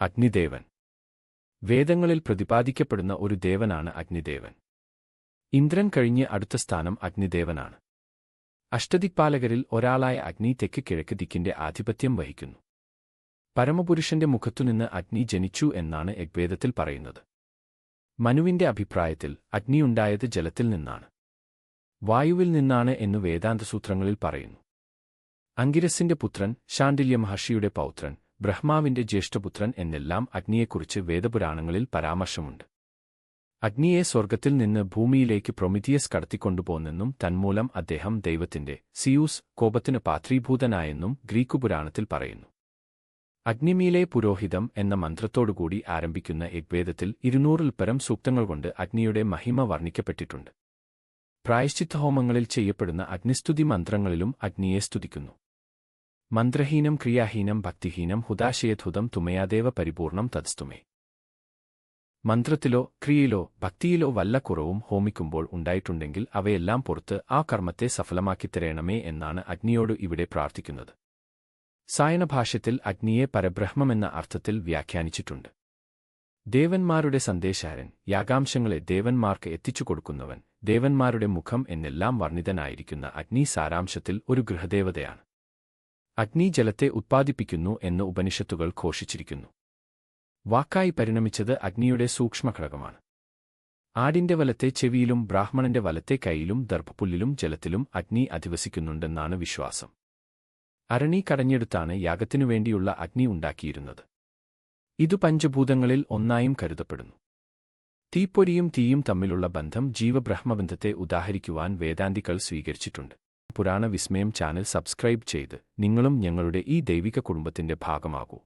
അഗ്നിദേവൻ. വേദങ്ങളിൽ പ്രതിപാദിക്കപ്പെടുന്ന ഒരു ദേവനാണ് അഗ്നിദേവൻ. ഇന്ദ്രൻ കഴിഞ്ഞ് അടുത്ത സ്ഥാനം അഗ്നിദേവനാണ്. അഷ്ടദിക്പാലകരിൽ ഒരാളായ അഗ്നി തെക്ക് കിഴക്ക് ദിക്കിന്റെ ആധിപത്യം വഹിക്കുന്നു. പരമപുരുഷന്റെ മുഖത്തുനിന്ന് അഗ്നി ജനിച്ചു എന്നാണ് യഗ്വേദത്തിൽ പറയുന്നത്. മനുവിന്റെ അഭിപ്രായത്തിൽ അഗ്നിയുണ്ടായത് ജലത്തിൽ നിന്നാണ്. വായുവിൽ നിന്നാണ് എന്ന് വേദാന്തസൂത്രങ്ങളിൽ പറയുന്നു. അങ്കിരസിന്റെ പുത്രൻ ശാണ്ഡില്യ മഹർഷിയുടെ പൗത്രൻ ബ്രഹ്മാവിന്റെ ജ്യേഷ്ഠപുത്രൻ എന്നെല്ലാം അഗ്നിയെക്കുറിച്ച് വേദപുരാണങ്ങളിൽ പരാമർശമുണ്ട്. അഗ്നിയെ സ്വർഗത്തിൽ നിന്ന് ഭൂമിയിലേക്ക് പ്രൊമിതിയസ് കടത്തിക്കൊണ്ടുപോന്നെന്നും തന്മൂലം അദ്ദേഹം ദൈവത്തിന്റെ സിയൂസ് കോപത്തിന് പാത്രീഭൂതനായെന്നും ഗ്രീക്കു പുരാണത്തിൽ പറയുന്നു. അഗ്നിമീലെ പുരോഹിതം എന്ന മന്ത്രത്തോടുകൂടി ആരംഭിക്കുന്ന യഗ്വേദത്തിൽ ഇരുന്നൂറിൽ പരം സൂക്തങ്ങൾ കൊണ്ട് അഗ്നിയുടെ മഹിമ വർണിക്കപ്പെട്ടിട്ടുണ്ട്. പ്രായശ്ചിത്ത ഹോമങ്ങളിൽ ചെയ്യപ്പെടുന്ന അഗ്നിസ്തുതി മന്ത്രങ്ങളിലും അഗ്നിയെ സ്തുതിക്കുന്നു. മന്ത്രഹീനം ക്രിയാഹീനം ഭക്തിഹീനം ഹുദാശയധുതം തുമയാദേവ പരിപൂർണം തത്സ്തുമേ മന്ത്രത്തിലോ ക്രിയയിലോ ഭക്തിയിലോ വല്ല കുറവും ഹോമിക്കുമ്പോൾ ഉണ്ടായിട്ടുണ്ടെങ്കിൽ അവയെല്ലാം പുറത്ത് ആ കർമ്മത്തെ സഫലമാക്കിത്തരേണമേ എന്നാണ് അഗ്നിയോട് ഇവിടെ പ്രാർത്ഥിക്കുന്നത്. സായനഭാഷ്യത്തിൽ അഗ്നിയെ പരബ്രഹ്മമെന്ന അർത്ഥത്തിൽ വ്യാഖ്യാനിച്ചിട്ടുണ്ട്. ദേവന്മാരുടെ സന്ദേശാരൻ യാഗാംശങ്ങളെ ദേവന്മാർക്ക് എത്തിച്ചു കൊടുക്കുന്നവൻ ദേവന്മാരുടെ മുഖം എന്നെല്ലാം വർണിതനായിരിക്കുന്ന അഗ്നി സാരാംശത്തിൽ ഒരു ഗൃഹദേവതയാണ്. അഗ്നി ജലത്തെ ഉത്പാദിപ്പിക്കുന്നു എന്ന് ഉപനിഷത്തുകൾ ഘോഷിച്ചിരിക്കുന്നു. വാക്കായി പരിണമിച്ചത് അഗ്നിയുടെ സൂക്ഷ്മഘടകമാണ്. ആടിന്റെ വലത്തെ ചെവിയിലും ബ്രാഹ്മണന്റെ വലത്തെ കൈയിലും ദർഭപുല്ലിലും ജലത്തിലും അഗ്നി അധിവസിക്കുന്നുണ്ടെന്നാണ് വിശ്വാസം. അരണി കടഞ്ഞെടുത്താണ് യാഗത്തിനുവേണ്ടിയുള്ള അഗ്നി ഉണ്ടാക്കിയിരുന്നത്. ഇതു പഞ്ചഭൂതങ്ങളിൽ ഒന്നായും കരുതപ്പെടുന്നു. തീപ്പൊരിയും തീയും തമ്മിലുള്ള ബന്ധം ജീവബ്രഹ്മബന്ധത്തെ ഉദാഹരിക്കുവാൻ വേദാന്തികൾ സ്വീകരിച്ചിട്ടുണ്ട്. പുരാണ വിസ്മയം ചാനൽ സബ്സ്ക്രൈബ് ചെയ്ത് നിങ്ങളും ഞങ്ങളുടെ ഈ ദൈവിക കുടുംബത്തിന്റെ ഭാഗമാകൂ.